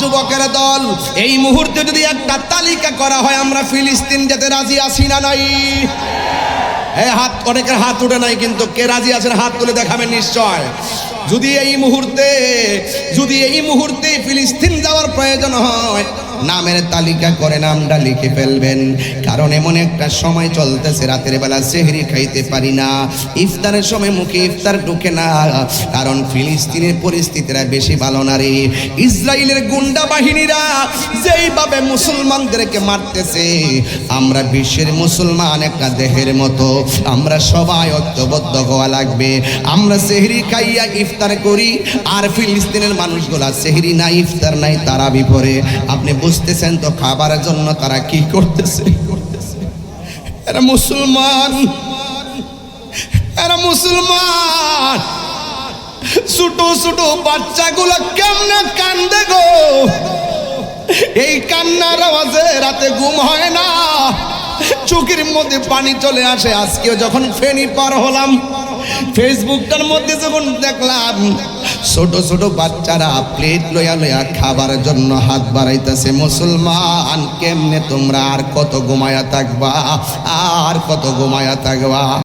যুবকের দল, এই মুহূর্তে যদি একটা তালিকা করা হয়, আমরা ফিলিস্তিন যেতে রাজি আছি না নাই? হ্যাঁ হাত, অনেকের হাত উঠে নাই, কিন্তু কে রাজি আছেন হাত তুলে দেখাবেন নিশ্চয়। যদি এই মুহূর্তে, যদি এই মুহূর্তে ফিলিস্তিন যাওয়ার প্রয়োজন হয় নামের তালিকা করে নামটা লিখে ফেলবেন। কারণ এমন একটা সময় চলতেছে, রাতের বেলা সেহরি খাইতে পারি না। ইফতারের সময় মুখে ইফতার ঢুকে না। কারণ ফিলিস্তিনের পরিস্থিতিরা বেশি ভালো না রে। ইসরায়েলের গুন্ডা বাহিনীরা যেইভাবে মুসলমানদেরকে মারতেছে, আমরা বিশ্বের মুসলমান একটা দেহের মতো। আমরা সবাই ঐক্যবদ্ধ হওয়া লাগবে। আমরা সেহরি খাইয়া ইফতার করি, আর ফিলিস্তিনের মানুষগুলা সেহরি নাই ইফতার নাই তারা বিপরে আপনি বুঝতেছেন তো খাবারের জন্য তারা কি করতেছে? এরা মুসলমান। এরা মুসলমান। ছোট ছোট বাচ্চাগুলো কেমনে কান্দে গো? এই কান্নার আওয়াজে রাতে ঘুম হয় না। চোখের মধ্যে পানি চলে আসে। আজকেও যখন ফেনি পার হলাম, ফেসবুকটার মধ্যে যখন দেখলাম, ছোট ছোট বাচ্চারা প্লেট লয়া লয়া খাবার জন্য হাত বাড়াইতেছে, মুসলমান, কেমনে তোমরা আর কত ঘুমায়া থাকবা? আর কত ঘুমায়া থাকবা?